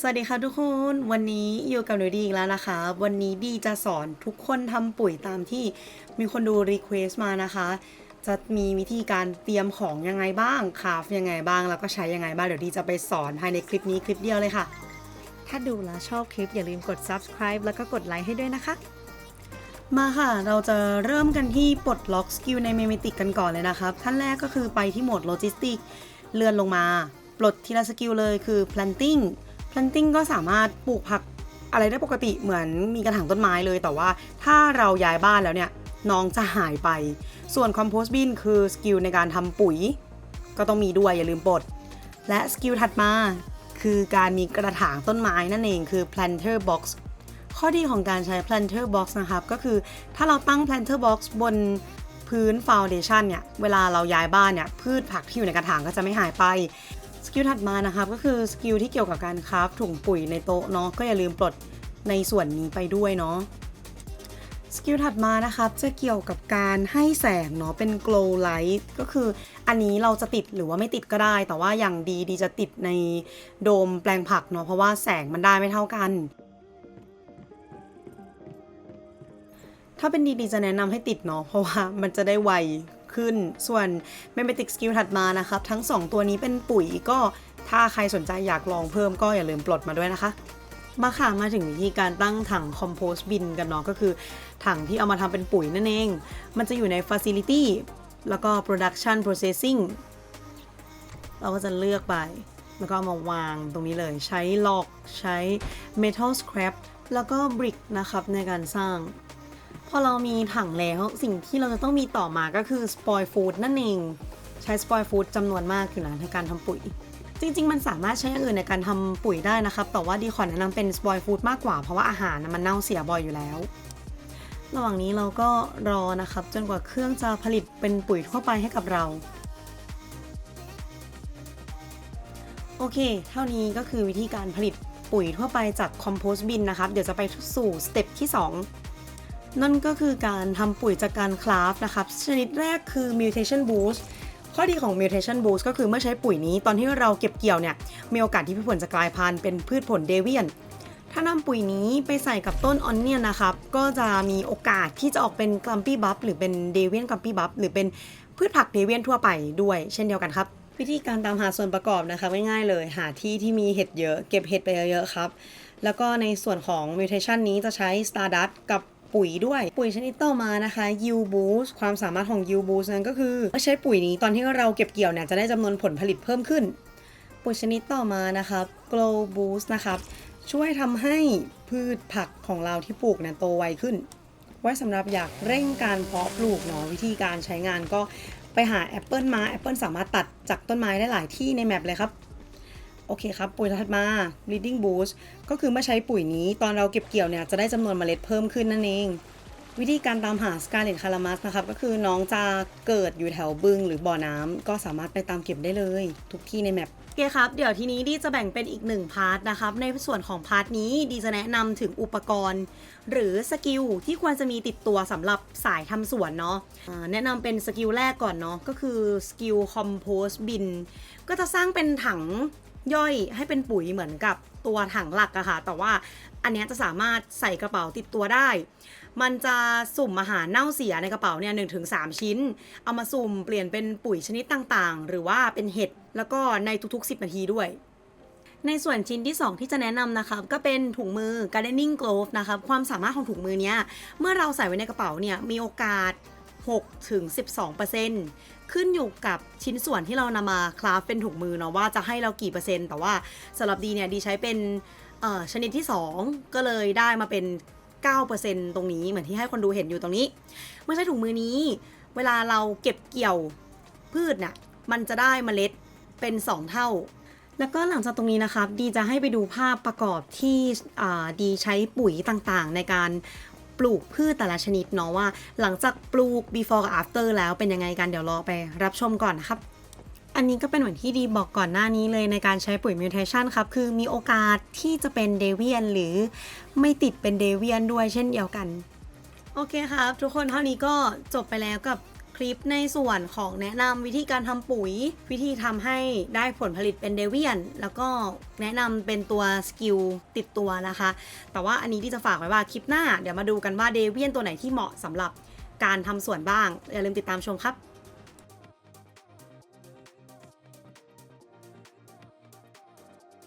สวัสดีค่ะทุกคน วันนี้อยู่กับหนูดีอีกแล้วนะคะ วันนี้ดีจะสอนทุกคนทำปุ๋ยตามที่มีคนดูรีเควสมานะคะ จะมีวิธีการเตรียมของยังไงบ้างคาฟยังไงบ้าง แล้วก็ใช้ยังไงบ้าง เดี๋ยวดีจะไปสอนภายในคลิปนี้คลิปเดียวเลยค่ะ ถ้าดูแล้วชอบคลิปอย่าลืมกด subscribe แล้วก็กดไลค์ให้ด้วยนะคะ มาค่ะ เราจะเริ่มกันที่ปลดล็อกสกิลในเมมติกกันก่อนเลยนะครับขั้นแรกก็คือไปที่โหมดโลจิสติกเลื่อนลงมา ปลดทีละสกิลเลยคือ planting planting ก็สามารถปลูกผักอะไรได้ปกติเหมือนมีกระถางต้นไม้เลย แต่ว่าถ้าเราย้ายบ้านแล้วเนี่ยน้องจะหายไป ส่วน compost bin คือสกิลในการทำปุ๋ย ก็ต้องมีด้วยอย่าลืมปลด และสกิลถัดมาคือการมีกระถางต้นไม้นั่นเองคือ planter box ข้อดีของการใช้ planter box นะครับ ก็คือถ้าเราตั้ง planter box บนพื้น foundation เนี่ย เวลาเราย้ายบ้านเนี่ย พืชผักที่อยู่ในกระถางก็จะไม่หายไป สกิลถัดมานะครับก็คือสกิลที่เกี่ยวกับการคราฟถุงปุ๋ยในโต๊ะเนาะก็อย่าลืมปลดในส่วนนี้ไปด้วยเนาะสกิลถัดมานะครับจะเกี่ยวกับการให้แสงเนาะเป็น glow light ก็คืออันนี้เราจะติดหรือว่าไม่ติดก็ได้ แต่ว่าอย่างดีดีจะติดในโดมแปลงผักเนาะเพราะว่าแสงมันได้ไม่เท่ากัน ถ้าเป็นดีดีจะแนะนำให้ติดเนาะเพราะว่ามันจะได้ไว ขึ้น ส่วน m e m e t i c Skill ถัดมานะครับ ทั้ง 2 ตัวนี้เป็นปุ๋ยก็ถ้าใครสนใจอยากลองเพิ่มก็อย่าลืมปลดมาด้วยนะคะมาค่ะมาถึงวิธีการตั้งถัง Compost Bin กันเนาะก็คือ ถังที่เอามาทำเป็นปุ๋ยนั่นเอง มันจะอยู่ใน Facility แล้วก็ Production Processing เราก็จะเลือกไป แล้วก็ามาวางตรงนี้เลย ใช้ล็อกใช้ Metal Scrap แล้วก็ Brick นะครับในการสร้าง พอเรามีถังแล้วสิ่งที่เราจะต้องมีต่อมาก็คือ spoil food นั่นเอง ใช้ spoil food จำนวนมากอยู่นะในการทำปุ๋ย จริง ๆ มันสามารถใช้อย่างอื่นในการทำปุ๋ยได้นะครับ แต่ว่าดีขอแนะนำเป็น spoil food มากกว่า เพราะว่าอาหารมันเน่าเสียบ่อยอยู่แล้ว ระหว่างนี้เราก็รอนะครับ จนกว่าเครื่องจะผลิตเป็นปุ๋ยทั่วไปให้กับเราโอเค เท่านี้ก็คือวิธีการผลิตปุ๋ยทั่วไปจาก compost bin นะครับ เดี๋ยวจะไปสู่สเต็ปที่ 2 นั่นก็คือการทำปุ๋ยจากการคราฟนะครับ ชนิดแรกคือ mutation boost ข้อดีของ mutation boost ก็คือเมื่อใช้ปุ๋ยนี้ตอนที่เราเก็บเกี่ยวเนี่ย มีโอกาสที่พืชผลจะกลายพันธุ์เป็นพืชผลเดเวียน ถ้านำปุ๋ยนี้ไปใส่กับต้นออนเนียนนะครับ ก็จะมีโอกาสที่จะออกเป็นกลัมปี้บัฟหรือเป็นเดเวียนกลัมปี้บัฟหรือเป็นพืชผักเดเวียนทั่วไปด้วยเช่นเดียวกันครับ วิธีการตามหาส่วนประกอบนะคะง่ายๆเลยหาที่ที่มีเห็ดเยอะเก็บเห็ดไปเยอะๆครับแล้วก็ในส่วนของ mutation นี้จะใช้ stardust กับ ปุ๋ยด้วย ปุ๋ยชนิดต่อมานะคะ yield boost ความสามารถของ yield boost นั้นก็คือเมื่อใช้ปุ๋ยนี้ตอนที่เราเก็บเกี่ยวเนี่ยจะได้จำนวนผลผลิตเพิ่มขึ้น ปุ๋ยชนิดต่อมานะครับ glow boost นะครับช่วยทำให้พืชผักของเราที่ปลูกเนี่ยโตไวขึ้น ไว้สำหรับอยากเร่งการเพาะปลูกเนาะวิธีการใช้งานก็ไปหาแอปเปิลมาแอปเปิลสามารถตัดจากต้นไม้ได้หลายที่ในแมปเลยครับ โอเคครับ ปุ๋ยถัดมา breeding boost ก็คือเมื่อใช้ปุ๋ยนี้ตอนเราเก็บเกี่ยวเนี่ยจะได้จำนวนเมล็ดเพิ่มขึ้นนั่นเอง วิธีการตามหา Scarlet Calamus นะครับ ก็คือน้องจะเกิดอยู่แถวบึงหรือบ่อน้ำก็สามารถไปตามเก็บได้เลย ทุกที่ในแมปโอเคครับเดี๋ยวทีนี้ดีจะแบ่งเป็นอีกหนึ่งพาร์ทนะครับ ในส่วนของพาร์ทนี้ดีจะแนะนำถึงอุปกรณ์ หรือสกิลที่ควรจะมีติดตัวสำหรับสายทำสวนเนาะแนะนำเป็นสกิลแรกก่อนเนาะก็คือสกิล compost bin ก็จะสร้างเป็นถัง ย่อยให้เป็นปุ๋ยเหมือนกับตัวถังหลักอะค่ะ แต่ว่าอันนี้จะสามารถใส่กระเป๋าติดตัวได้ มันจะสุ่มอาหารเน่าเสียในกระเป๋าเนี่ยหถึงสชิ้น เอามาสุ่มเปลี่ยนเป็นปุ๋ยชนิดต่างๆ หรือว่าเป็นเห็ด แล้วก็ในทุกๆ 10 นาทีด้วยในส่วนชิ้นที่ 2 ที่จะแนะนำนะครับก็เป็นถุงมือ gardening glove นะครับความสามารถของถุงมือเนี้ย เมื่อเราใส่ไว้ในกระเป๋าเนี่ย มีโอกาส 6ถึง12%ขึ้นอยู่กับชิ้นส่วนที่เรานำมาคราฟเป็นถุงมือเนาะว่าจะให้เรากี่เปอร์เซ็นต์ แต่ว่าสำหรับดีเนี่ยดีใช้เป็นชนิดที่ 2 ก็เลยได้มาเป็น 9%ตรงนี้เหมือนที่ให้คนดูเห็นอยู่ตรงนี้ เมื่อใช้ถุงมือนี้ เวลาเราเก็บเกี่ยวพืชน่ะมันจะได้เมล็ดเป็น 2 เท่า แล้วก็หลังจากตรงนี้นะครับ ดีจะให้ไปดูภาพประกอบที่ดีใช้ปุ๋ยต่างๆ ในการ ปลูกพืชแต่ละชนิดเนาะว่า หลังจากปลูก before กับ after แล้วเป็นยังไงกันเดี๋ยวรอไปรับชมก่อนนะครับอันนี้ก็เป็นเหมือนที่ดีบอกก่อนหน้านี้เลยในการใช้ปุ๋ยมิวเทชันครับ คือมีโอกาสที่จะเป็นเดเวียนหรือไม่ติดเป็นเดเวียนด้วยเช่นเดียวกัน โอเคครับ ทุกคนเท่านี้ก็จบไปแล้วกับ คลิปในส่วนของแนะนำวิธีการทำปุ๋ย วิธีทำให้ได้ผลผลิตเป็นเดเวียน แล้วก็แนะนำเป็นตัวสกิลติดตัวนะคะ แต่ว่าอันนี้ที่จะฝากไว้ว่าคลิปหน้า เดี๋ยวมาดูกันว่าเดเวียนตัวไหนที่เหมาะสำหรับการทำสวนบ้าง อย่าลืมติดตามชมครับ